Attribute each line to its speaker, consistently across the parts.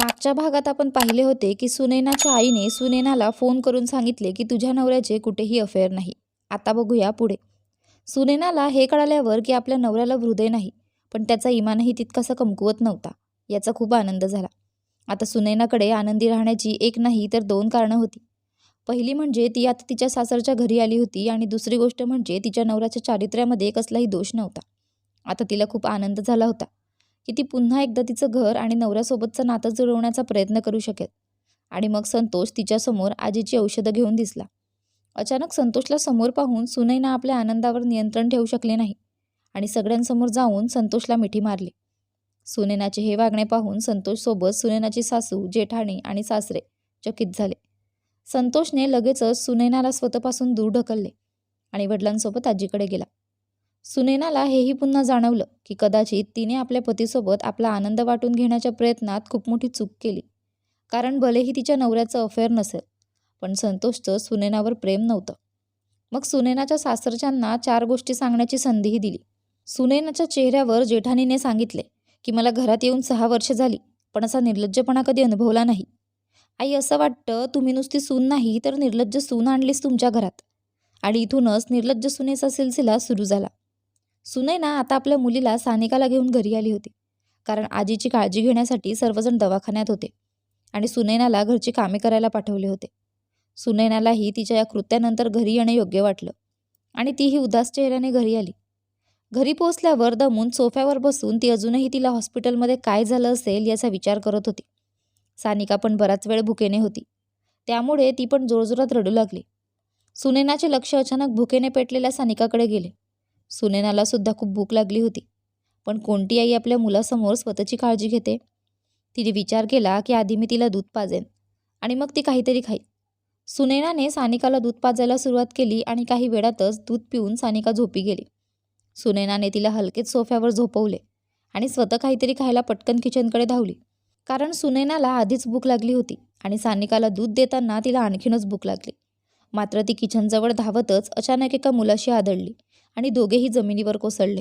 Speaker 1: मागच्या भागात आपण पाहिले होते की सुनैनाच्या आईने सुनैनाला फोन करून सांगितले की तुझ्या नवऱ्याचे कुठेही अफेअर नाही. आता बघूया पुढे. सुनैनाला हे कळाल्यावर की आपल्या नवऱ्याला हृदय नाही पण त्याचा इमानही तितकासा कमकुवत नव्हता. याचा खूप आनंद झाला. आता सुनैनाकडे आनंदी राहण्याची एक नाही तर दोन कारणं होती. पहिली म्हणजे ती आता तिच्या सासरच्या घरी आली होती आणि दुसरी गोष्ट म्हणजे तिच्या नवऱ्याच्या चारित्र्यामध्ये कसलाही दोष नव्हता. आता तिला खूप आनंद झाला होता. की ती पुन्हा एकदा तिचं घर आणि नवऱ्यासोबतचं नातं जुळवण्याचा प्रयत्न करू शकेल. आणि मग संतोष तिच्यासमोर आजीची औषधं घेऊन दिसला. अचानक संतोषला समोर पाहून सुनैना आपल्या आनंदावर नियंत्रण ठेवू शकले नाही आणि सगळ्यांसमोर जाऊन संतोषला मिठी मारली. सुनैनाचे हे वागणे पाहून संतोषसोबत सुनेनाची सासू जेठाणी आणि सासरे चकित झाले. संतोषने लगेचच सुनैनाला स्वतःपासून दूर ढकलले आणि वडिलांसोबत आजीकडे गेला. सुनैनाला हेही पुन्हा जाणवलं की कदाचित तिने आपल्या पतीसोबत आपला आनंद वाटून घेण्याच्या प्रयत्नात खूप मोठी चूक केली. कारण भलेही तिच्या नवऱ्याचं अफेअर नसेल पण संतोषचं सुनैनावर प्रेम नव्हतं. मग सुनैनाच्या सासरच्यांना चार गोष्टी सांगण्याची संधीही दिली. सुनैनाच्या चेहऱ्यावर जेठानीने सांगितले की मला घरात येऊन सहा वर्ष झाली पण असा निर्लज्जपणा कधी अनुभवला नाही. आई असं वाटतं तुम्ही नुसती सून नाही तर निर्लज्ज सून आणलीस तुमच्या घरात. आणि इथूनच निर्लज्ज सुनेचा सिलसिला सुरू झाला. सुनैना आता आपल्या मुलीला सानिकाला घेऊन घरी आली होती. कारण आजीची काळजी घेण्यासाठी सर्वजण दवाखान्यात होते. आणि सुनैनाला घरची कामे करायला पाठवले होते. सुनैनालाही तिच्या या कृत्यानंतर घरी येणे योग्य वाटलं. आणि तीही उदास चेहऱ्याने घरी आली. घरी पोहोचल्यावर दमून सोफ्यावर बसून ती अजूनही तिला हॉस्पिटलमध्ये काय झालं असेल याचा विचार करत होती. सानिका पण बराच वेळ भुकेने होती. त्यामुळे ती पण जोरजोरात रडू लागली. सुनैनाचे लक्ष अचानक भुकेने पेटलेल्या सानिकाकडे गेले. सुनेनाला सुद्धा खूप भूक लागली होती. पण कोणती आई आपल्या मुलासमोर स्वतःची काळजी घेते? तिने विचार केला की आधी मी तिला दूध पाजेन. आणि मग ती काहीतरी खाईल. सुनैनाने सानिकाला दूध पाजायला सुरुवात केली आणि काही वेळातच दूध पिऊन सानिका झोपी गेली. सुनैनाने तिला हलकेच सोफ्यावर झोपवले आणि स्वतः काहीतरी खायला पटकन किचनकडे धावली. कारण सुनैनाला आधीच भूक लागली होती आणि सानिकाला दूध देताना तिला आणखीनच भूक लागली. मात्र ती किचनजवळ धावतच अचानक एका मुलाशी आदळली. आणि दोघेही जमिनीवर कोसळले.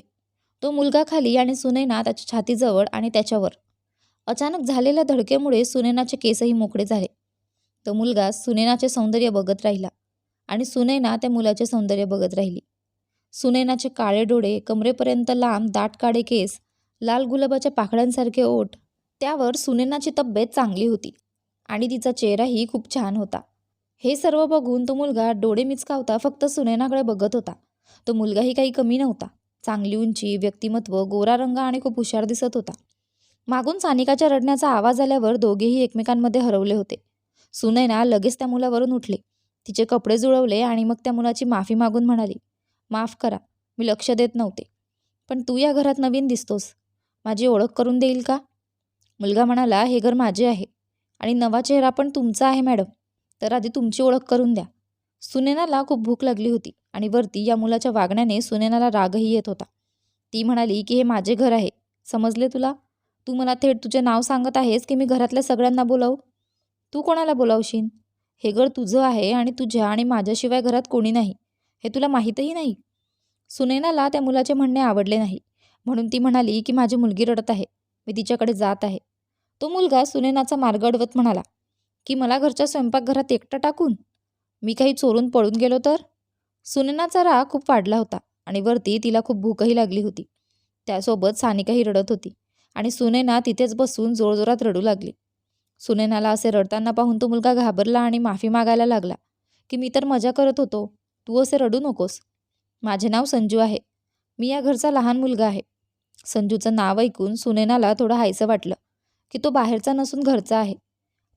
Speaker 1: तो मुलगा खाली आणि सुनैना त्याच्या छातीजवळ आणि त्याच्यावर. अचानक झालेल्या धडकेमुळे सुनैनाचे केसही मोकळे झाले. तो मुलगा सुनैनाचे सौंदर्य बघत राहिला आणि सुनैना त्या मुलाचे सौंदर्य बघत राहिली. सुनैनाचे काळे डोळे कमरेपर्यंत लांब दाट काळे केस लाल गुलाबाच्या पाखड्यांसारखे ओठ त्यावर सुनैनाची तब्येत चांगली होती आणि तिचा चेहराही खूप छान होता. हे सर्व बघून तो मुलगा डोळे मिचकावता फक्त सुनैनाकडे बघत होता. तो मुलगाही काही कमी नव्हता. चांगली उंची व्यक्तिमत्व गोरा रंग आणि खूप हुशार दिसत होता. मागून सानिकाच्या रडण्याचा आवाज आल्यावर दोघेही एकमेकांमध्ये हरवले होते. सुनैना लगेच त्या मुलावरून उठले. तिचे कपडे जुळवले आणि मग त्या मुलाची माफी मागून म्हणाली माफ करा मी लक्ष देत नव्हते. पण तू या घरात नवीन दिसतोस. माझी ओळख करून देईल का? मुलगा म्हणाला हे घर माझे आहे आणि नवा चेहरा पण तुमचा आहे मॅडम. तर आधी तुमची ओळख करून द्या. सुनेनाला खूप भूक लागली होती. आणि वरती या मुलाच्या वागण्याने सुनेनाला रागही येत होता. ती म्हणाली की हे माझे घर आहे. समजले तुला? तू मला थेट तुझे नाव सांगत आहेस की मी घरातल्या सगळ्यांना बोलावू? तू कोणाला बोलावशील? हे घर तुझं आहे आणि तुझ्या आणि माझ्याशिवाय घरात कोणी नाही. हे तुला माहीतही नाही? सुनेनाला त्या मुलाचे म्हणणे आवडले नाही. म्हणून ती म्हणाली की माझी मुलगी रडत आहे. मी तिच्याकडे जात आहे. तो मुलगा सुनैनाचा मार्ग अडवत म्हणाला की मला घरच्या स्वयंपाकघरात एकटा टाकून? मी काही चोरून पळून गेलो तर? सुनेनाचा राग खूप वाढला होता आणि वरती तिला खूप भूकही लागली होती. त्यासोबत सानिकाही रडत होती आणि सुनेना तिथेच बसून जोरजोरात रडू लागली. सुनेनाला असे रडताना पाहून तो मुलगा घाबरला आणि माफी मागायला लागला की मी तर मजा करत होतो. तू असे रडू नकोस. माझे नाव संजू आहे. मी या घरचा लहान मुलगा आहे. संजूचं नाव ऐकून सुनेनाला थोडं हायसं वाटलं की तो बाहेरचा नसून घरचा आहे.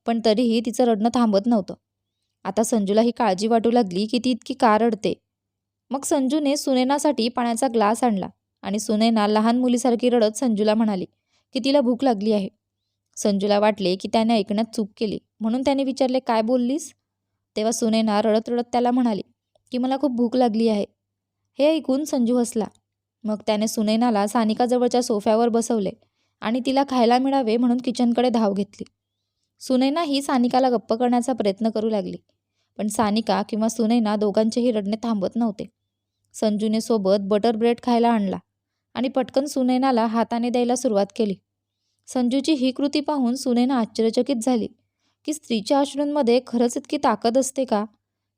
Speaker 1: पण तरीही तिचं रडणं थांबत नव्हतं. आता संजूला ही काळजी वाटू लागली की ती इतकी का रडते मग संजूने सुनैनासाठी पाण्याचा ग्लास आणला आणि सुनैना लहान मुलीसारखी रडत संजूला म्हणाली की तिला भूक लागली आहे. संजूला वाटले की त्याने ऐकण्यात चूक केली. म्हणून त्याने विचारले काय बोललीस? तेव्हा सुनैना रडत रडत त्याला म्हणाली की मला खूप भूक लागली आहे. हे ऐकून संजू हसला. मग त्याने सुनैनाला सानिकाजवळच्या सोफ्यावर बसवले आणि तिला खायला मिळावे म्हणून किचनकडे धाव घेतली. सुनैना ही सानिकाला गप्प करण्याचा प्रयत्न करू लागली. पण सानिका किंवा सुनैना दोघांचेही रडणे थांबत नव्हते. संजूने सोबत बटर ब्रेड खायला आणला आणि पटकन सुनैनाला हाताने द्यायला सुरुवात केली. संजूची ही कृती पाहून सुनैना आश्चर्यचकित झाली. की स्त्रीच्या अश्रूंमध्ये खरंच इतकी ताकद असते का?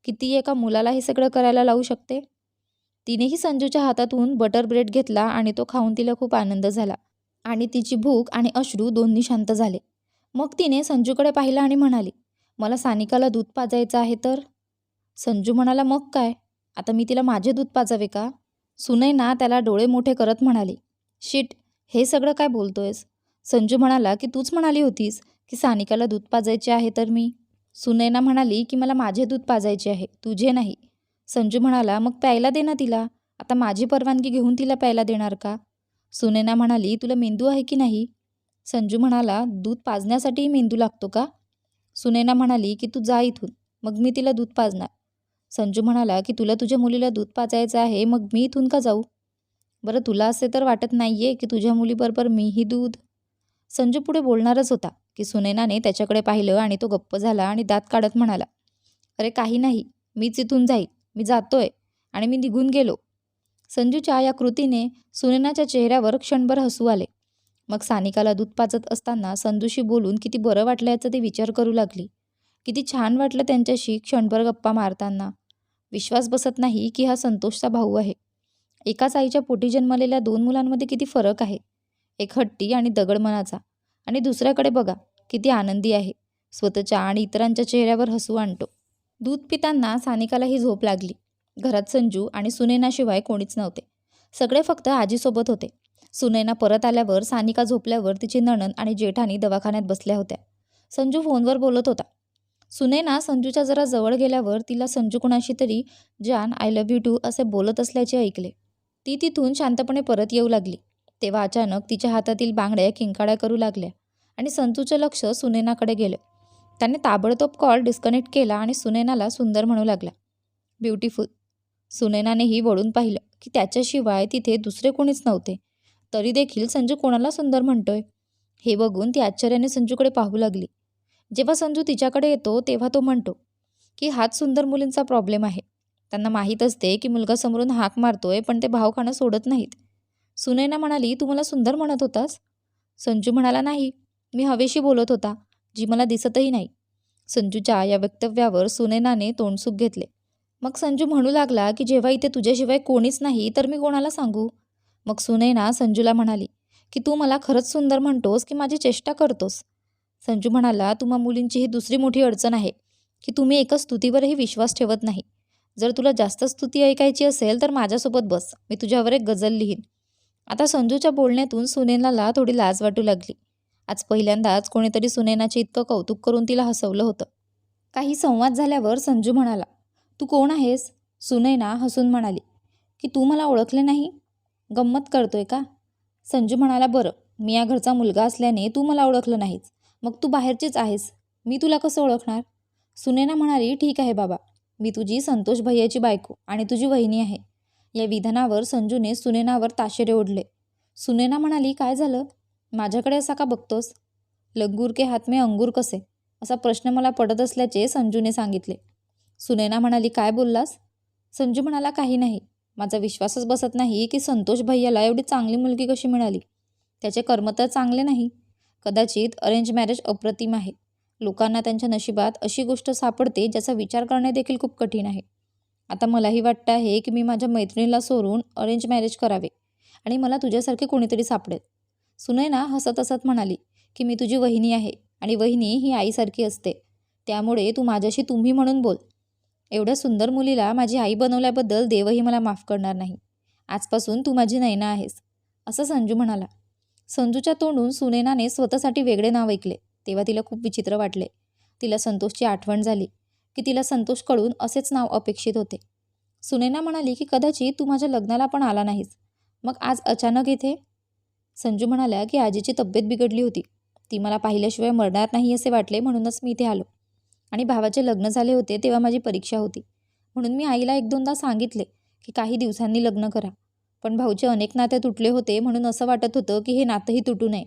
Speaker 1: की ती एका मुलाला हे सगळं करायला लावू शकते? तिनेही संजूच्या हातातून बटर ब्रेड घेतला आणि तो खाऊन तिला खूप आनंद झाला. आणि तिची भूक आणि अश्रू दोन्ही शांत झाले. मग तिने संजूकडे पाहिलं आणि म्हणाली मला सानिकाला दूध पाजायचं आहे तर? संजू म्हणाला मग काय? आता मी तिला माझे दूध पाजावे का? सुनैना त्याला डोळे मोठे करत म्हणाली शिट हे सगळं काय बोलतोयस? संजू म्हणाला की तूच म्हणाली होतीस की सानिकाला दूध पाजायचे आहे तर मी? सुनैना म्हणाली की मला माझे दूध पाजायचे आहे तुझे नाही. संजू म्हणाला मग प्यायला दे ना तिला. आता माझी परवानगी घेऊन तिला प्यायला देणार का? सुनैना म्हणाली तुला मेंदू आहे की नाही? संजू म्हणाला दूध पाजण्यासाठीही मेंदू लागतो का? सुनैना म्हणाली की तू जा इथून मग मी तिला दूध पाजणार. संजू म्हणाला की तुला तुझ्या मुलीला दूध पाजायचं आहे मग मी इथून का जाऊ? बरं तुला असे तर वाटत नाही आहे की तुझ्या मुलीबरोबर मीही दूध. संजू पुढे बोलणारच होता की सुनैनाने त्याच्याकडे पाहिलं आणि तो गप्प झाला आणि दात काढत म्हणाला अरे काही नाही मीच इथून जाईल मी जातोय आणि मी निघून गेलो. संजूच्या या कृतीने सुनैनाच्या चेहऱ्यावर क्षणभर हसू आले. मग सानिकाला दूध पाजत असताना संजूशी बोलून किती बरं वाटलं याचा ती विचार करू लागली. किती छान वाटलं त्यांच्याशी क्षणभर गप्पा मारताना. विश्वास बसत नाही की हा संतोषचा भाऊ आहे. एकाच आईच्या पोटी जन्मलेल्या दोन मुलांमध्ये किती फरक आहे? एक हट्टी आणि दगड मनाचा. आणि दुसऱ्याकडे बघा किती आनंदी आहे. स्वतःच्या आणि इतरांच्या चेहऱ्यावर हसू आणतो. दूध पिताना सानिकालाही झोप लागली. घरात संजू आणि सुनेनाशिवाय कोणीच नव्हते. सगळे फक्त आजीसोबत होते. सुनैना परत आल्यावर सानिका झोपल्यावर तिची नणन आणि जेठानी दवाखान्यात बसल्या होत्या. संजू फोनवर बोलत होता. सुनैना संजूच्या जरा जवळ गेल्यावर तिला संजू कुणाशी तरी जान आय लव्ह यू टू असे बोलत असल्याचे ऐकले. ती तिथून शांतपणे परत येऊ लागली. तेव्हा अचानक तिच्या हातातील बांगड्या किंकाळ्या करू लागल्या आणि संजूचं लक्ष सुनैनाकडे गेलं. त्याने ताबडतोब कॉल डिस्कनेक्ट केला आणि सुनैनाला सुंदर म्हणू लागला. ब्युटिफुल. सुनैनानेही वळून पाहिलं की त्याच्याशिवाय तिथे दुसरे कोणीच नव्हते. तरी देखील संजू कोणाला सुंदर म्हणतोय? हे बघून ती आश्चर्याने संजूकडे पाहू लागली. जेव्हा संजू तिच्याकडे येतो तेव्हा तो म्हणतो की हाच सुंदर मुलींचा प्रॉब्लेम आहे. त्यांना माहीत असते की मुलगा समोरून हाक मारतोय पण ते भाव खाणं सोडत नाहीत. सुनैना म्हणाली तू मला सुंदर म्हणत होतास? संजू म्हणाला नाही. मी हवेशी बोलत होता जी मला दिसतही नाही. संजूच्या या वक्तव्यावर सुनैनाने तोंडसुख घेतले. मग संजू म्हणू लागला की जेव्हा इथे तुझ्याशिवाय कोणीच नाही तर मी कोणाला सांगू? मग सुनैना संजूला म्हणाली की तू मला खरंच सुंदर म्हणतोस की माझी चेष्टा करतोस? संजू म्हणाला तुम्हा मुलींची ही दुसरी मोठी अडचण आहे की तुम्ही एका स्तुतीवरही विश्वास ठेवत नाही. जर तुला जास्त स्तुती ऐकायची असेल तर माझ्यासोबत बस मी तुझ्यावर एक गझल लिहीन. आता संजूच्या बोलण्यातून सुनैनाला थोडी लाज वाटू लागली. आज पहिल्यांदाच कोणीतरी सुनैनाचे इतकं कौतुक करून तिला हसवलं होतं. काही संवाद झाल्यावर संजू म्हणाला तू कोण आहेस? सुनैना हसून म्हणाली की तू मला ओळखले नाही? गंमत करतोय का? संजू म्हणाला बरं मी या घरचा मुलगा असल्याने तू मला ओळखलं नाहीस. मग तू बाहेरचीच आहेस. मी तुला कसं ओळखणार? सुनैना म्हणाली ठीक आहे बाबा. मी तुझी संतोष भैयाची बायको आणि तुझी वहिनी आहे. या विधानावर संजूने सुनैनावर ताशेरे ओढले. सुनैना म्हणाली काय झालं? माझ्याकडे असा का बघतोस? लंगूर के हात में अंगूर कसे? असा प्रश्न मला पडत असल्याचे संजूने सांगितले. सुनैना म्हणाली काय बोललास? संजू म्हणाला काही नाही. माझा विश्वासच बसत नाही की संतोष भैयाला एवढी चांगली मुलगी कशी मिळाली. त्याचे कर्म तर चांगले नाही. कदाचित अरेंज मॅरेज अप्रतिम आहे. लोकांना त्यांच्या नशिबात अशी गोष्ट सापडते ज्याचा विचार करणे देखील खूप कठीण आहे. आता मलाही वाटतं आहे की मी माझ्या मैत्रिणीला सोडून अरेंज मॅरेज करावे आणि मला तुझ्यासारखे कोणीतरी सापडेल. सुनैना हसत हसत म्हणाली की मी तुझी वहिनी आहे आणि वहिनी ही आईसारखी असते. त्यामुळे तू माझ्याशी तुम्ही म्हणून बोल. एवढ्या सुंदर मुलीला माझी आई बनवल्याबद्दल देवही मला माफ करणार नाही. आजपासून तू माझी नैना आहेस असं संजू म्हणाला. संजूच्या तोंडून सुनैनाने स्वतःसाठी वेगळे नाव ऐकले. तेव्हा तिला खूप विचित्र वाटले. तिला संतोषची आठवण झाली की तिला संतोषकडून असेच नाव अपेक्षित होते. सुनैना म्हणाली की कदाचित तू माझ्या लग्नाला पण आला नाहीस. मग आज अचानक इथे? संजू म्हणाल्या की आजीची तब्येत बिघडली होती. ती मला पाहिल्याशिवाय मरणार नाही असे वाटले म्हणूनच मी इथे आलो. आणि भावाचे लग्न झाले होते तेव्हा माझी परीक्षा होती. म्हणून मी आईला एक दोनदा सांगितले की काही दिवसांनी लग्न करा. पण भाऊचे अनेक नाते तुटले होते म्हणून असं वाटत होतं की हे नातंही तुटू नये.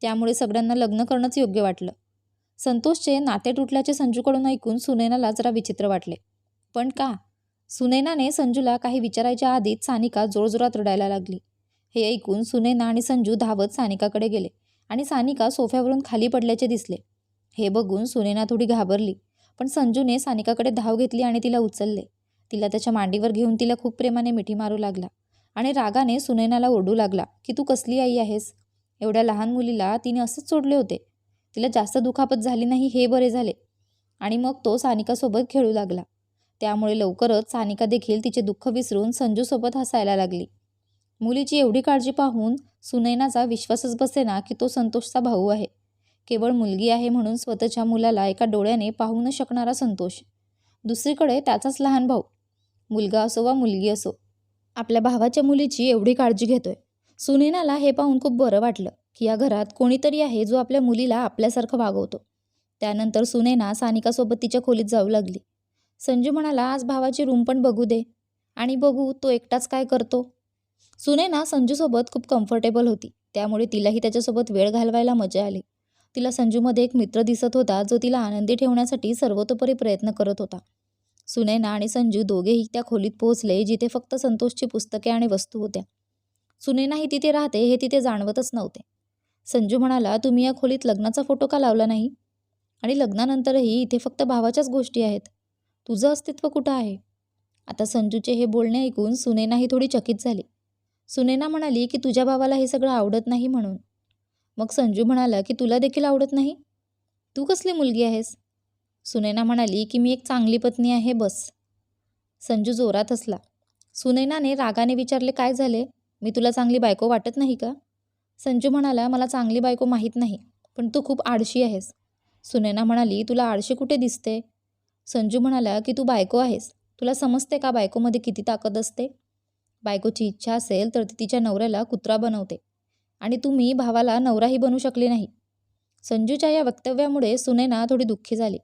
Speaker 1: त्यामुळे सगळ्यांना लग्न करणंच योग्य वाटलं. संतोषचे नाते तुटल्याचे संजूकडून ऐकून सुनैनाला जरा विचित्र वाटले. पण का? सुनैनाने संजूला काही विचारायच्या आधीच सानिका जोरजोरात रडायला लागली. हे ऐकून सुनैना आणि संजू धावत सानिकाकडे गेले आणि सानिका सोफ्यावरून खाली पडल्याचे दिसले. हे बघून सुनेना थोडी घाबरली पण संजूने सानिकाकडे धाव घेतली आणि तिला उचलले. तिला त्याच्या मांडीवर घेऊन तिला खूप प्रेमाने मिठी मारू लागला आणि रागाने सुनैनाला ओरडू लागला की तू कसली आई आहेस? एवढ्या लहान मुलीला तिने असंच सोडले होते. तिला जास्त दुखापत झाली नाही हे बरे झाले. आणि मग तो सानिकासोबत खेळू लागला. त्यामुळे लवकरच सानिका देखील तिचे दुःख विसरून संजूसोबत हसायला लागली. मुलीची एवढी काळजी पाहून सुनैनाचा विश्वासच बसेना की तो संतोषचा भाऊ आहे. केवळ मुलगी आहे म्हणून स्वतःच्या मुलाला एका डोळ्याने पाहू न शकणारा संतोष. दुसरीकडे त्याचाच लहान भाऊ. मुलगा असो वा मुलगी असो आपल्या भावाच्या मुलीची एवढी काळजी घेतोय. सुनेनाला हे पाहून खूप बरं वाटलं की या घरात कोणीतरी आहे जो आपल्या मुलीला आपल्यासारखं वागवतो. त्यानंतर सुनेना सानिकासोबत तिच्या खोलीत जाऊ लागली. संजू म्हणाला आज भावाची रूम पण बघू दे. आणि बघू तो एकटाच काय करतो? सुनेना संजूसोबत खूप कम्फर्टेबल होती. त्यामुळे तिलाही त्याच्यासोबत वेळ घालवायला मजा आली. तिला संजूमध्ये एक मित्र दिसत होता जो तिला आनंदी ठेवण्यासाठी सर्वतोपरी प्रयत्न करत होता. सुनैना आणि संजू दोघेही त्या खोलीत पोहोचले जिथे फक्त संतोषची पुस्तके आणि वस्तू होत्या. सुनैनाही तिथे राहते हे तिथे जाणवतच नव्हते. संजू म्हणाला तुम्ही या खोलीत लग्नाचा फोटो का लावला नाही? आणि लग्नानंतरही इथे फक्त भावाच्याच गोष्टी आहेत. तुझं अस्तित्व कुठं आहे? आता संजूचे हे बोलणे ऐकून सुनेनाही थोडी चकित झाली. सुनैना म्हणाली की तुझ्या भावाला हे सगळं आवडत नाही म्हणून. मग संजू म्हणाला की तुला देखील आवडत नाही? तू कसली मुलगी आहेस? सुनैना म्हणाली की मी एक चांगली पत्नी आहे बस. संजू जोरात हसला. सुनैनाने रागाने विचारले काय झाले? मी तुला चांगली बायको वाटत नाही का? संजू म्हणाला मला चांगली बायको माहीत नाही पण तू खूप आळशी आहेस. सुनैना म्हणाली तुला आळशी कुठे दिसते? संजू म्हणाला की तू बायको आहेस. तुला समजते का बायकोमध्ये किती ताकद असते? बायकोची इच्छा असेल तर ती तिच्या नवऱ्याला कुत्रा बनवते. आणि तुम्ही भावाला नवराही बनू शकले नाही. संजूच्या या वक्तव्यामुळे सुनैना थोडी दुःखी झाली.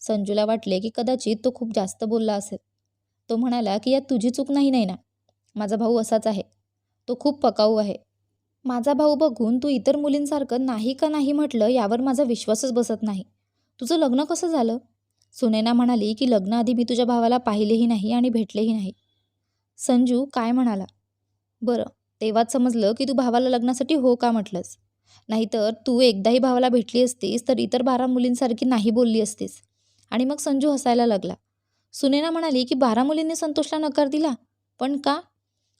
Speaker 1: संजूला वाटले की कदाचित तो खूप जास्त बोलला असेल. तो म्हणाला की यात तुझी चूक नाही नाही ना माझा भाऊ असाच आहे. तो खूप पकाऊ आहे. माझा भाऊ बघून तू इतर मुलींसारखं नाही का नाही म्हटलं यावर माझा विश्वासच बसत नाही. तुझं लग्न कसं झालं? सुनैना म्हणाली की लग्नाआधी मी तुझ्या भावाला पाहिलेही नाही आणि भेटलेही नाही. संजू काय म्हणाला? बरं तेव्हाच समजलं की तू भावाला लग्नासाठी हो का म्हटलंस? नाहीतर तू एकदाही भावाला भेटली असतीस तर इतर बारा मुलींसारखी नाही बोलली असतीस. आणि मग संजू हसायला लागला. सुनेना म्हणाली की बारा मुलींनी संतोषला नकार दिला? पण का?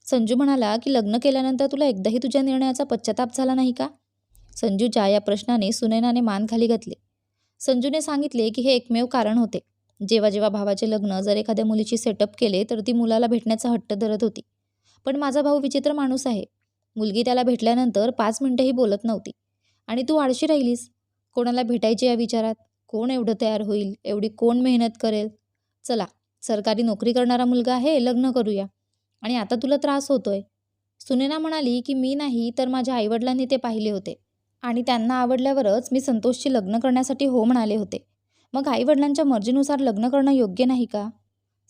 Speaker 1: संजू म्हणाला की लग्न केल्यानंतर तुला एकदाही तुझ्या निर्णयाचा पश्चाताप झाला नाही का? संजूच्या या प्रश्नाने सुनैनाने मान खाली घातले. संजूने सांगितले की हे एकमेव कारण होते. जेव्हा जेव्हा भावाचे लग्न जर एखाद्या मुलीची सेटअप केले तर ती मुलाला भेटण्याचा हट्ट धरत होती. पण माझा भाऊ विचित्र माणूस आहे. मुलगी त्याला भेटल्यानंतर पाच मिनटंही बोलत नव्हती. आणि तू आळशी राहिलीस? कोणाला भेटायचे या विचारात? कोण एवढं तयार होईल? एवढी कोण मेहनत करेल? चला सरकारी नोकरी करणारा मुलगा आहे लग्न करूया. आणि आता तुला त्रास होतोय. सुनेना म्हणाली की मी नाही तर माझ्या आईवडिलांनी ते पाहिले होते. आणि त्यांना आवडल्यावरच मी संतोषची लग्न करण्यासाठी हो म्हणाले होते. मग आईवडिलांच्या मर्जीनुसार लग्न करणं योग्य नाही का?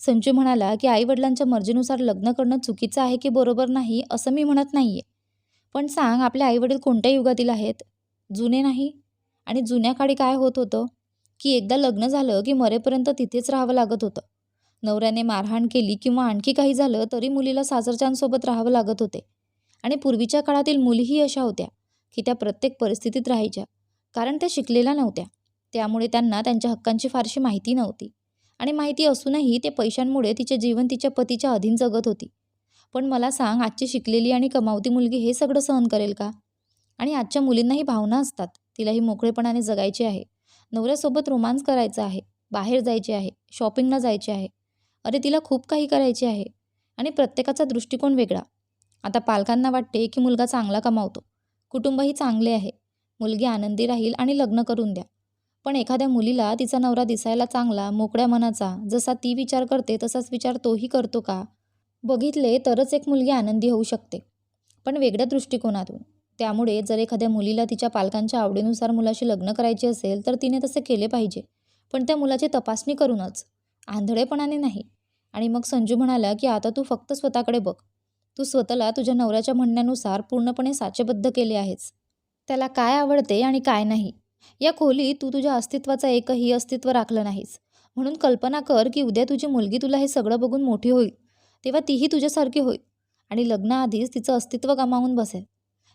Speaker 1: संजू म्हणाला की आईवडिलांच्या मर्जीनुसार लग्न करणं चुकीचं आहे की बरोबर नाही असं मी म्हणत नाही आहे पण सांग आपले आईवडील कोणत्या युगातील आहेत? जुने नाही? आणि जुन्या काळी काय होत होतं? की एकदा लग्न झालं की मरेपर्यंत तिथेच राहावं लागत होतं. नवऱ्याने मारहाण केली किंवा आणखी काही झालं तरी मुलीला सासरच्यांसोबत राहावं लागत होते. आणि पूर्वीच्या काळातील मुलीही अशा होत्या की त्या प्रत्येक परिस्थितीत राहायच्या कारण त्या शिकलेल्या नव्हत्या. त्यामुळे त्यांना त्यांच्या हक्कांची फारशी माहिती नव्हती. आणि माहिती असूनही ते पैशांमुळे तिचे जीवन तिच्या पतीच्या अधीन जगत होती. पण मला सांग आजची शिकलेली आणि कमावती मुलगी हे सगळं सहन करेल का? आणि आजच्या मुलींनाही भावना असतात. तिलाही मोकळेपणाने जगायचे आहे. नवऱ्यासोबत रोमांस करायचा आहे. बाहेर जायचे आहे. शॉपिंगला जायचे आहे. अरे तिला खूप काही करायचे आहे. आणि प्रत्येकाचा दृष्टिकोन वेगळा. आता पालकांना वाटते की मुलगा चांगला कमावतो. कुटुंबही चांगले आहे. मुलगी आनंदी राहील आणि लग्न करून द्या. पण एखाद्या मुलीला तिचा नवरा दिसायला चांगला मोकळ्या मनाचा जसा ती विचार करते तसाच विचार तोही करतो का? बघितले तरच एक मुलगी आनंदी होऊ शकते. पण वेगळ्या दृष्टिकोनातून. त्यामुळे जर एखाद्या मुलीला तिच्या पालकांच्या आवडीनुसार मुलाशी लग्न करायचे असेल तर तिने तसे केले पाहिजे. पण त्या मुलाची तपासणी करूनच. आंधळेपणाने नाही. आणि मग संजू म्हणाला की आता तू फक्त स्वतःकडे बघ. तू स्वतःला तुझ्या नवऱ्याच्या म्हणण्यानुसार पूर्णपणे साचेबद्ध केले आहेस. त्याला काय आवडते आणि काय नाही? या खोलीत तू तुझ्या अस्तित्वाचा एकही अस्तित्व राखलं नाहीस. म्हणून कल्पना कर की उद्या तुझी मुलगी तुला हे सगळं बघून मोठी होईल. तेव्हा तीही तुझ्यासारखी होईल आणि लग्नाआधीच तिचं अस्तित्व गमावून बसेल.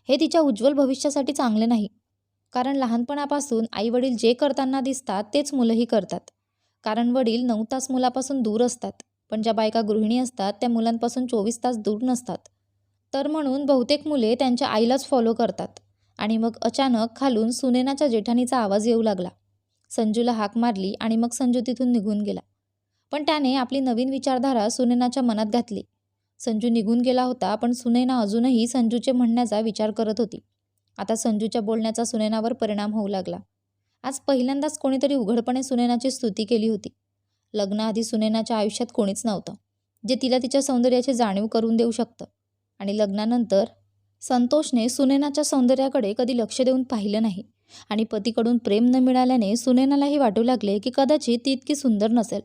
Speaker 1: हे तिच्या उज्ज्वल भविष्यासाठी चांगले नाही. कारण लहानपणापासून आईवडील जे करताना दिसतात तेच मुलंही करतात. कारण वडील नऊ तास मुलापासून दूर असतात. पण ज्या बायका गृहिणी असतात त्या मुलांपासून चोवीस तास दूर नसतात. तर म्हणून बहुतेक मुले त्यांच्या आईलाच फॉलो करतात. आणि मग अचानक खालून सुनेनाच्या जेठानीचा आवाज येऊ लागला. संजूला हाक मारली आणि मग संजू तिथून निघून गेला. पण त्याने आपली नवीन विचारधारा सुनेनाच्या मनात घातली. संजू निघून गेला होता पण सुनैना अजूनही संजूचे म्हणण्याचा विचार करत होती. आता संजूच्या बोलण्याचा सुनैनावर परिणाम होऊ लागला. आज पहिल्यांदाच कोणीतरी उघडपणे सुनैनाची स्तुती केली होती. लग्नाआधी सुनैनाच्या आयुष्यात कोणीच नव्हतं जे तिला तिच्या सौंदर्याची जाणीव करून देऊ शकतं. आणि लग्नानंतर संतोषने सुनैनाच्या सौंदर्याकडे कधी लक्ष देऊन पाहिलं नाही आणि पतीकडून प्रेम न मिळाल्याने सुनैनालाही वाटू लागले की कदाचित ती इतकी सुंदर नसेल.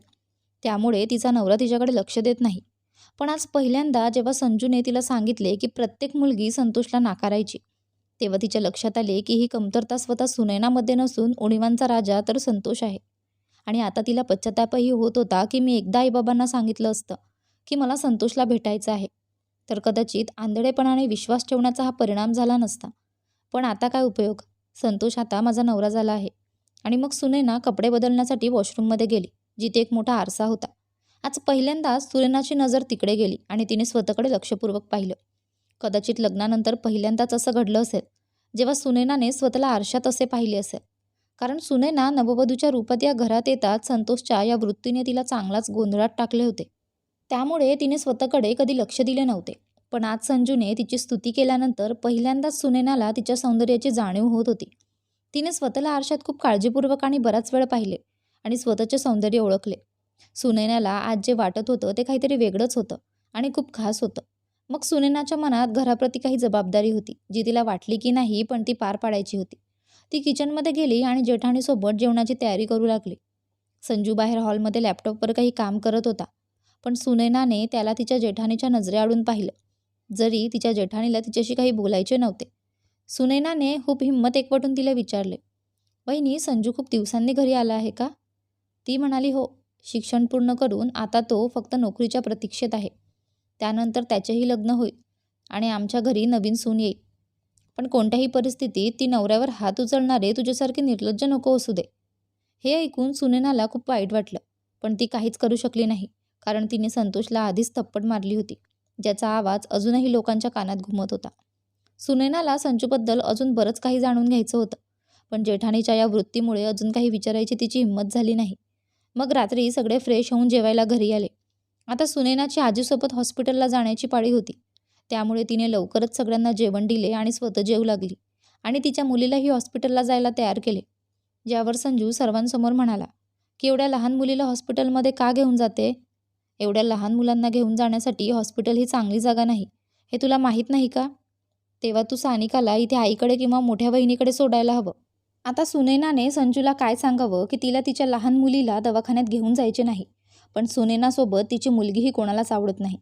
Speaker 1: त्यामुळे तिचा नवरा तिच्याकडे लक्ष देत नाही. पण आज पहिल्यांदा जेव्हा संजूने तिला सांगितले की प्रत्येक मुलगी संतोषला नाकारायची तेव्हा तिच्या लक्षात आले की ही कमतरता स्वतः सुनैनामध्ये नसून उणिवांचा राजा तर संतोष आहे. आणि आता तिला पश्चातापही होत होता की मी एकदा आईबाबांना सांगितलं असतं की मला संतोषला भेटायचं आहे. तर कदाचित आंधळेपणाने विश्वास ठेवण्याचा हा परिणाम झाला नसता. पण आता काय उपयोग? संतोष आता माझा नवरा झाला आहे. आणि मग सुनैना कपडे बदलण्यासाठी वॉशरूममध्ये गेली जिथे एक मोठा आरसा होता. आज पहिल्यांदाच सुरेनाची नजर तिकडे गेली आणि तिने स्वतःकडे लक्षपूर्वक पाहिलं. कदाचित लग्नानंतर पहिल्यांदाच असं घडलं असेल जेव्हा सुनैनाने स्वतःला आरशात असे पाहिले असेल. कारण सुनैना नववधूच्या रूपात या घरात येतात संतोषच्या या वृत्तीने तिला चांगलाच गोंधळात टाकले होते. त्यामुळे तिने स्वतःकडे कधी लक्ष दिले नव्हते. पण आज संजूने तिची स्तुती केल्यानंतर पहिल्यांदाच सुनैनाला तिच्या सौंदर्याची जाणीव होत होती. तिने स्वतःला आरशात खूप काळजीपूर्वक आणि बराच वेळ पाहिले आणि स्वतःचे सौंदर्य ओळखले. सुनैनाला आज जे वाटत होतं ते काहीतरी वेगळंच होतं आणि खूप खास होतं. मग सुनैनाच्या मनात घराप्रती काही जबाबदारी होती जी तिला वाटली की नाही पण ती पार पाडायची होती. ती किचनमध्ये गेली आणि जेठाणीसोबत जेवणाची तयारी करू लागली. संजू बाहेर हॉलमध्ये लॅपटॉपवर काही काम करत होता. पण सुनैनाने त्याला तिच्या जेठाणीच्या नजरेआडून पाहिलं. जरी तिच्या जेठाणीला तिच्याशी काही बोलायचे नव्हते. सुनैनाने खूप हिंमत एकवटून तिला विचारले वहिनी संजू खूप दिवसांनी घरी आला आहे का? ती म्हणाली हो शिक्षण पूर्ण करून आता तो फक्त नोकरीच्या प्रतीक्षेत आहे. त्यानंतर त्याचेही लग्न होईल आणि आमच्या घरी नवीन सून येईल. पण कोणत्याही परिस्थितीत ती नवऱ्यावर हात उचलणारे तुझ्यासारखे निर्लज्ज नको असू दे. हे ऐकून सुनेनाला खूप वाईट वाटलं पण ती काहीच करू शकली नाही. कारण तिने संतोषला आधीच थप्पड मारली होती ज्याचा आवाज अजूनही लोकांच्या कानात घुमत होता. सुनैनाला संजूबद्दल अजून बरंच काही जाणून घ्यायचं होतं पण जेठाणीच्या या वृत्तीमुळे अजून काही विचारायची तिची हिंमत झाली नाही. मग रात्री सगळे फ्रेश होऊन जेवायला घरी आले. आता सुनैनाची आजीसोबत हॉस्पिटलला जाण्याची पाळी होती. त्यामुळे तिने लवकरच सगळ्यांना जेवण दिले आणि स्वतः जेवू लागली आणि तिच्या मुलीलाही हॉस्पिटलला जायला तयार केले ज्यावर संजू सर्वांसमोर म्हणाला की एवढ्या लहान मुलीला हॉस्पिटलमध्ये का घेऊन जाते? एवढ्या लहान मुलांना घेऊन जाण्यासाठी हॉस्पिटल ही चांगली जागा नाही. हे तुला माहीत नाही का? तेव्हा तू सानिकाला इथे आईकडे किंवा मोठ्या बहिणीकडे सोडायला हवं. आता सुनैनाने संजूला काय सांगावं की तिला तिच्या लहान मुलीला दवाखान्यात घेऊन जायचे नाही. पण सुनैनासोबत तिची मुलगीही कोणालाच आवडत नाही.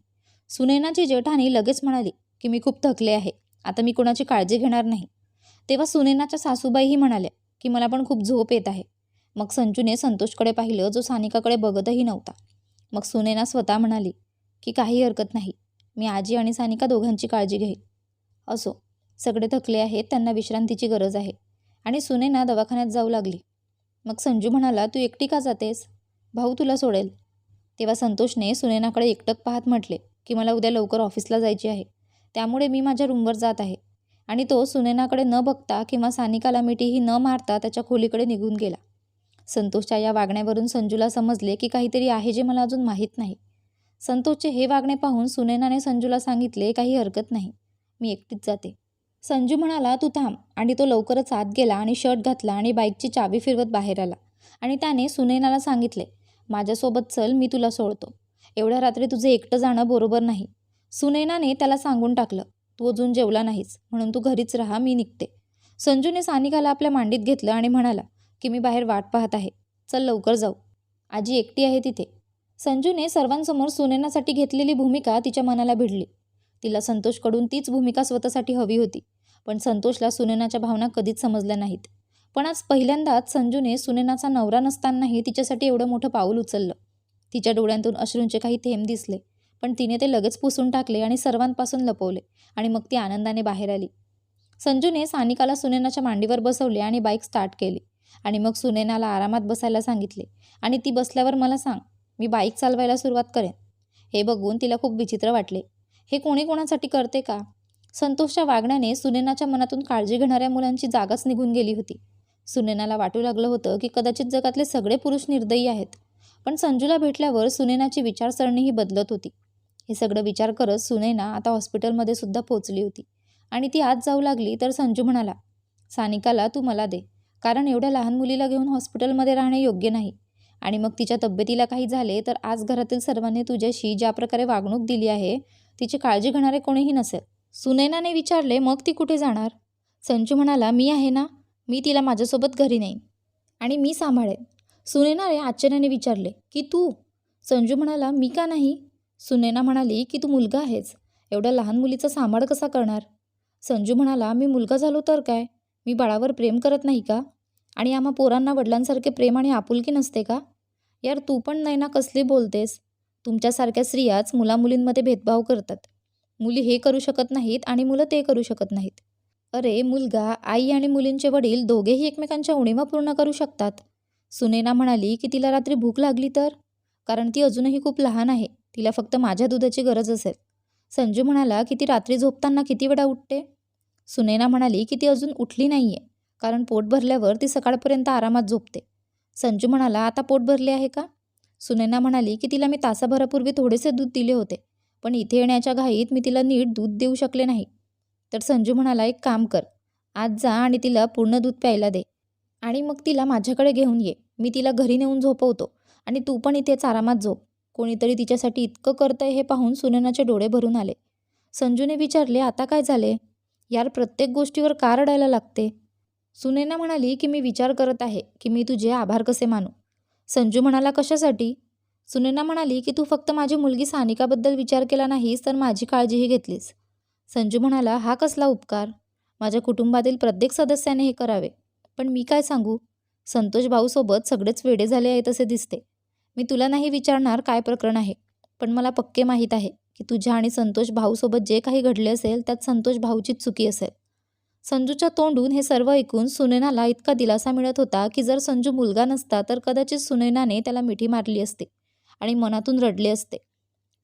Speaker 1: सुनैनाची जेठाणी लगेच म्हणाली की मी खूप थकले आहे. आता मी कोणाची काळजी घेणार नाही. तेव्हा सुनैनाच्या सासूबाईही म्हणाल्या की मला पण खूप झोप येत आहे. मग संजूने संतोषकडे पाहिलं जो सानिकाकडे बघतही नव्हता. मग सुनेना स्वतः म्हणाली की काही हरकत नाही. मी आजी आणि सानिका दोघांची काळजी घेईल असो सगळे थकले आहेत त्यांना विश्रांतीची गरज आहे. आणि सुनेना दवाखान्यात जाऊ लागली. मग संजू म्हणाला तू एकटी का जातेस? भाऊ तुला सोडेल. तेव्हा संतोषने सुनेनाकडे एकटक पाहत म्हटले की मला उद्या लवकर ऑफिसला जायची आहे. त्यामुळे मी माझ्या रूमवर जात आहे. आणि तो सुनेनाकडे न बघता किंवा सानिकाला मिठीही न मारता त्याच्या खोलीकडे निघून गेला. संतोषच्या या वागण्यावरून संजूला समजले की काहीतरी आहे जे मला अजून माहीत नाही. संतोषचे हे वागणे पाहून सुनैनाने संजूला सांगितले काही हरकत नाही. मी एकटीच जाते. संजू म्हणाला तू थांब. आणि तो लवकरच आत गेला आणि शर्ट घातला आणि बाईकची चावी फिरवत बाहेर आला. आणि त्याने सुनैनाला सांगितले माझ्यासोबत चल मी तुला सोडतो. एवढ्या रात्री तुझे एकटं जाणं बरोबर नाही. सुनैनाने त्याला सांगून टाकलं तू अजून जेवला नाहीस म्हणून तू घरीच राहा मी निघते. संजूने सानिकाला आपल्या मांडीत घेतलं आणि म्हणाला की मी बाहेर वाट पाहत आहे. चल लवकर जाऊ. आजी एकटी आहे तिथे. संजूने सर्वांसमोर सुनेनासाठी घेतलेली भूमिका तिच्या मनाला भिडली. तिला संतोषकडून तीच भूमिका स्वतःसाठी हवी होती पण संतोषला सुनेनाच्या भावना कधीच समजल्या नाहीत. पण आज पहिल्यांदाच संजूने सुनेनाचा नवरा नसतानाही तिच्यासाठी एवढं मोठं पाऊल उचललं. तिच्या डोळ्यांतून अश्रूंचे काही थेंब दिसले पण तिने ते लगेच पुसून टाकले आणि सर्वांपासून लपवले आणि मग ती आनंदाने बाहेर आली. संजूने सानिकाला सुनेनाच्या मांडीवर बसवले आणि बाईक स्टार्ट केली. आणि मग सुनैनाला आरामात बसायला सांगितले. आणि ती बसल्यावर मला सांग मी बाईक चालवायला सुरुवात करेन. हे बघून तिला खूप विचित्र वाटले. हे कोणी कोणासाठी करते का? संतोषच्या वागण्याने सुनैनाच्या मनातून काळजी घेणाऱ्या मुलांची जागाच निघून गेली होती. सुनैनाला वाटू लागलं होतं की कदाचित जगातले सगळे पुरुष निर्दयी आहेत. पण संजूला भेटल्यावर सुनैनाची विचारसरणीही बदलत होती. हे सगळं विचार करत सुनैना आता हॉस्पिटलमध्ये सुद्धा पोचली होती. आणि ती आज जाऊ लागली तर संजू म्हणाला सानिकाला तू मला दे. कारण एवढ्या लहान मुलीला घेऊन हॉस्पिटलमध्ये राहणे योग्य नाही. आणि मग तिच्या तब्येतीला काही झाले तर आज घरातील सर्वांनी तुझ्याशी ज्या प्रकारे वागणूक दिली आहे तिची काळजी घेणारे कोणीही नसेल. सुनैनाने विचारले मग ती कुठे जाणार? संजू म्हणाला मी आहे ना मी तिला माझ्यासोबत घरी नेईन आणि मी सांभाळेन. सुनेनाने आश्चर्याने विचारले की तू? संजू म्हणाला मी का नाही? सुनैना म्हणाली की तू मुलगा आहेस. एवढ्या लहान मुलीचा सांभाळ कसा करणार? संजू म्हणाला मी मुलगा झालो तर काय? मी बाळावर प्रेम करत नाही का? आणि आम्हा पोरांना वडिलांसारखे प्रेम आणि आपुलकी नसते का? यार तू पण नाही ना कसली बोलतेस? तुमच्यासारख्या स्त्रियाच मुलामुलींमध्ये भेदभाव करतात. मुली हे करू शकत नाहीत आणि मुलं ते करू शकत नाहीत. अरे मुलगा आई आणि मुलींचे वडील दोघेही एकमेकांच्या उणीवा पूर्ण करू शकतात. सुनेना म्हणाली की तिला रात्री भूक लागली तर? कारण ती अजूनही खूप लहान आहे. तिला फक्त माझ्या दुधाची गरज असेल. संजू म्हणाला की ती रात्री झोपताना किती वेळा उठते? सुनैना म्हणाली की ती अजून उठली नाही आहे कारण पोट भरल्यावर ती सकाळपर्यंत आरामात झोपते. संजू म्हणाला आता पोट भरले आहे का? सुनैना म्हणाली की तिला मी तासाभरापूर्वी थोडेसे दूध दिले होते पण इथे येण्याच्या घाईत मी तिला नीट दूध देऊ शकले नाही. तर संजू म्हणाला एक काम कर आज जा आणि तिला पूर्ण दूध प्यायला दे आणि मग तिला माझ्याकडे घेऊन ये. मी तिला घरी नेऊन झोपवतो आणि तू पण इथेच आरामात झोप. कोणीतरी तिच्यासाठी इतकं करतंय हे पाहून सुनैनाचे डोळे भरून आले. संजूने विचारले आता काय झाले? यार प्रत्येक गोष्टीवर का रडायला लागते? सुनेना म्हणाली की मी विचार करत आहे की मी तुझे आभार कसे मानू? संजू म्हणाला कशासाठी? सुनैना म्हणाली की तू फक्त माझी मुलगी सानिकाबद्दल विचार केला नाहीस तर माझी काळजीही घेतलीस. संजू म्हणाला हा कसला उपकार? माझ्या कुटुंबातील प्रत्येक सदस्याने हे करावे. पण मी काय सांगू? संतोष भाऊसोबत सगळेच वेडे झाले आहेत तसे दिसते. मी तुला नाही विचारणार काय प्रकरण आहे पण मला पक्के माहीत आहे. की तुझ्या आणि संतोष भाऊसोबत जे काही घडले असेल त्यात संतोष भाऊचीच चुकी असेल. संजूच्या तोंडून हे सर्व ऐकून सुनैनाला इतका दिलासा मिळत होता की जर संजू मुलगा नसता तर कदाचित सुनैनाने त्याला मिठी मारली असते आणि मनातून रडले असते.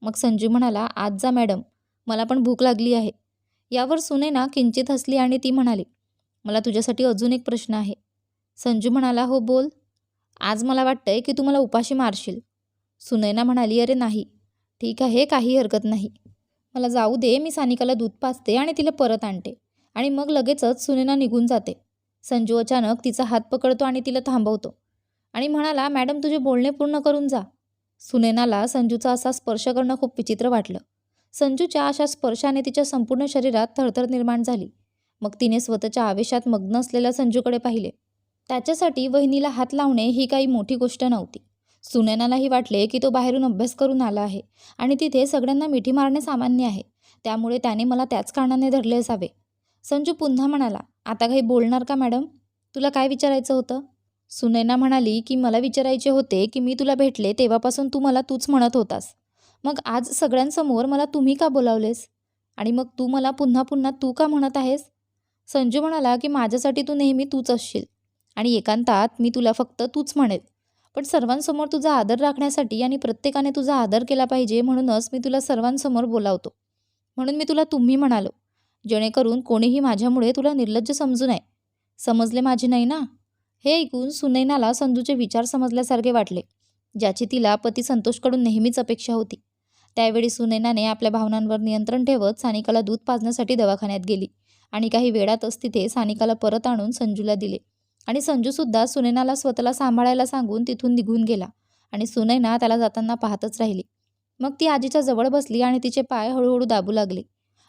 Speaker 1: मग संजू म्हणाला आज जा मॅडम मला पण भूक लागली आहे. यावर सुनैना किंचित हसली आणि ती म्हणाली मला तुझ्यासाठी अजून एक प्रश्न आहे. संजू म्हणाला हो बोल. आज मला वाटतंय की तू मला उपाशी मारशील. सुनैना म्हणाली अरे नाही ठीक आहे काही हरकत नाही. मला जाऊ दे मी सानिकाला दूध पाजते आणि तिला परत आणते. आणि मग लगेचच सुनैना निघून जाते. संजू अचानक तिचा हात पकडतो आणि तिला थांबवतो. आणि म्हणाला मॅडम तुझे बोलणे पूर्ण करून जा. सुनैनाला संजूचा असा स्पर्श करणं खूप विचित्र वाटलं. संजूच्या अशा स्पर्शाने तिच्या संपूर्ण शरीरात थरथर निर्माण झाली. मग तिने स्वतःच्या आवेशात मग्न असलेल्या संजूकडे पाहिले. त्याच्यासाठी वहिनीला हात लावणे ही काही मोठी गोष्ट नव्हती. सुनैनालाही वाटले की तो बाहेरून अभ्यास करून आला आहे आणि तिथे सगळ्यांना मिठी मारणे सामान्य आहे. त्यामुळे त्याने मला त्याच कारणाने धरले असावे. संजू पुन्हा म्हणाला आता काही बोलणार का मॅडम? तुला काय विचारायचं होतं? सुनैना म्हणाली की मला विचारायचे होते की मी तुला भेटले तेव्हापासून तू मला तूच म्हणत होतास. मग आज सगळ्यांसमोर मला तुम्ही का बोलावलेस? आणि मग तू मला पुन्हा पुन्हा तू का म्हणत आहेस? संजू म्हणाला की माझ्यासाठी तू नेहमी तूच असशील आणि एकांतात मी तुला फक्त तूच म्हणेल. पण सर्वांसमोर तुझा आदर राखण्यासाठी आणि प्रत्येकाने तुझा आदर केला पाहिजे म्हणूनच मी तुला सर्वांसमोर बोलावतो. म्हणून मी तुला तुम्ही म्हणालो जेणेकरून कोणीही माझ्यामुळे तुला निर्लज्ज समजू नये. समजले माझे नाही ना? हे ऐकून सुनैनाला संजूचे विचार समजल्यासारखे वाटले ज्याची तिला पती संतोषकडून नेहमीच अपेक्षा होती. त्यावेळी सुनैनाने आपल्या भावनांवर नियंत्रण ठेवत सानिकाला दूध पाजण्यासाठी दवाखान्यात गेली आणि काही वेळातच तिथे सानिकाला परत आणून संजूला दिले. आणि संजूसुद्धा सुनैनाला स्वतःला सांभाळायला सांगून तिथून निघून गेला आणि सुनैना त्याला जाताना पाहतच राहिली. मग ती आजीच्या जवळ बसली आणि तिचे पाय हळूहळू दाबू लागले.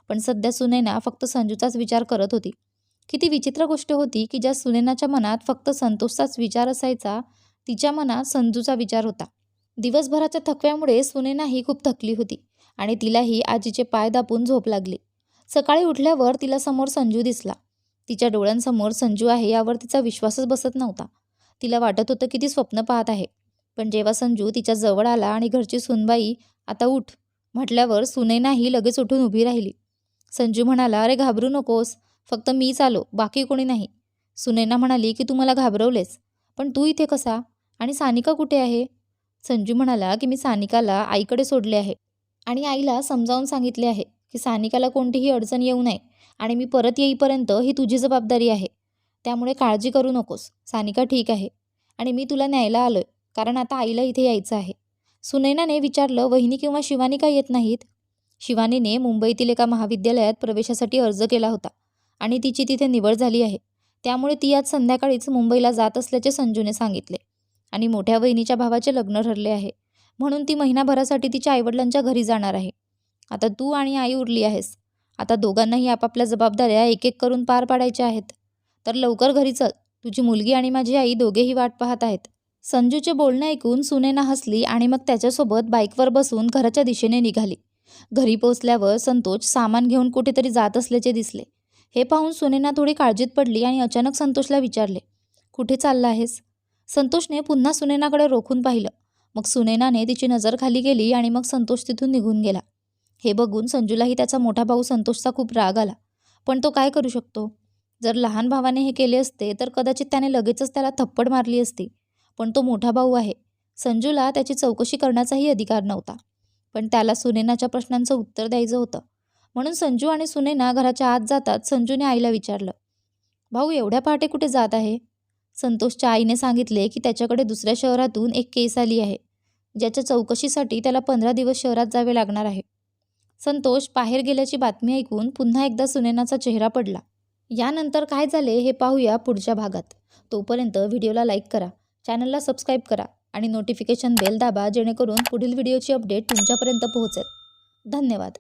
Speaker 1: पण सध्या सुनैना फक्त संजूचाच विचार करत होती. किती विचित्र गोष्ट होती की ज्या सुनैनाच्या मनात फक्त संतोषचाच विचार असायचा तिच्या मनात संजूचा विचार होता. दिवसभराच्या थकव्यामुळे सुनैनाही खूप थकली होती आणि तिलाही आजीचे पाय दाबून झोप लागली. सकाळी उठल्यावर तिला समोर संजू दिसला. तिच्या डोळ्यांसमोर संजू आहे यावर तिचा विश्वासच बसत नव्हता. तिला वाटत होतं की ती स्वप्न पाहत आहे. पण जेव्हा संजू तिच्या जवळ आला आणि घरची सुनबाई आता उठ म्हटल्यावर सुनैनाही लगेच उठून उभी राहिली. संजू म्हणाला अरे घाबरू नकोस फक्त मीच आलो बाकी कोणी नाही. सुनैना म्हणाली की तू मला घाबरवलेस पण तू इथे कसा? आणि सानिका कुठे आहे? संजू म्हणाला की मी सानिकाला आईकडे सोडले आहे आणि आईला समजावून सांगितले आहे की सानिकाला कोणतीही अडचण येऊ नये. आणि मी परत येईपर्यंत ही तुझी जबाबदारी आहे. त्यामुळे काळजी करू नकोस. सानिका ठीक आहे. आणि मी तुला न्यायला आलोय. कारण आता आईला इथे यायचं आहे. सुनैनाने विचारलं वहिनी किंवा शिवानी का येत नाहीत? शिवानीने मुंबईतील एका महाविद्यालयात प्रवेशासाठी अर्ज केला होता आणि तिची तिथे निवड झाली आहे. त्यामुळे ती आज संध्याकाळीच मुंबईला जात असल्याचे संजूने सांगितले. आणि मोठ्या वहिनीच्या भावाचे लग्न ठरले आहे. म्हणून ती महिनाभरासाठी तिच्या आईवडिलांच्या घरी जाणार आहे. आता तू आणि आई उरली आहेस. आता दोघांनाही आपापल्या जबाबदाऱ्या एक एक करून पार पाडायच्या आहेत. तर लवकर घरी चल. तुझी मुलगी आणि माझी आई दोघेही वाट पाहत आहेत. संजूचे बोलणं ऐकून सुनेना हसली आणि मग त्याच्यासोबत बाईकवर बसून घराच्या दिशेने निघाली. घरी पोचल्यावर संतोष सामान घेऊन कुठेतरी जात असल्याचे दिसले. हे पाहून सुनेना थोडी काळजीत पडली आणि अचानक संतोषला विचारले कुठे चालला आहेस? संतोषने पुन्हा सुनेनाकडे रोखून पाहिलं. मग सुनेनाने तिची नजर खाली गेली आणि मग संतोष तिथून निघून गेला. हे बघून संजूलाही त्याचा मोठा भाऊ संतोषचा खूप राग आला. पण तो काय करू शकतो? जर लहान भावाने हे केले असते तर कदाचित त्याने लगेचच त्याला थप्पड मारली असती. पण तो मोठा भाऊ आहे. संजूला त्याची चौकशी करण्याचाही अधिकार नव्हता. पण त्याला सुनेनाच्या प्रश्नांचं उत्तर द्यायचं होतं. म्हणून संजू आणि सुनेना घराच्या आत जातात संजूने आईला विचारलं. भाऊ एवढ्या पहाटे कुठे जात आहे? संतोषच्या आईने सांगितले की त्याच्याकडे दुसऱ्या शहरातून एक केस आली आहे. ज्याच्या चौकशीसाठी त्याला पंधरा दिवस शहरात जावे लागणार आहे. संतोष बाहेर गेल्याची बातमी ऐकून पुन्हा एकदा सुनेनाचा चेहरा पडला. यानंतर काय झाले हे पाहूया पुढच्या भागात. तोपर्यंत व्हिडिओला लाईक करा चॅनलला सबस्क्राईब करा आणि नोटिफिकेशन बेल दाबा जेणेकरून पुढील व्हिडिओची अपडेट तुमच्यापर्यंत पोहोचेल. धन्यवाद.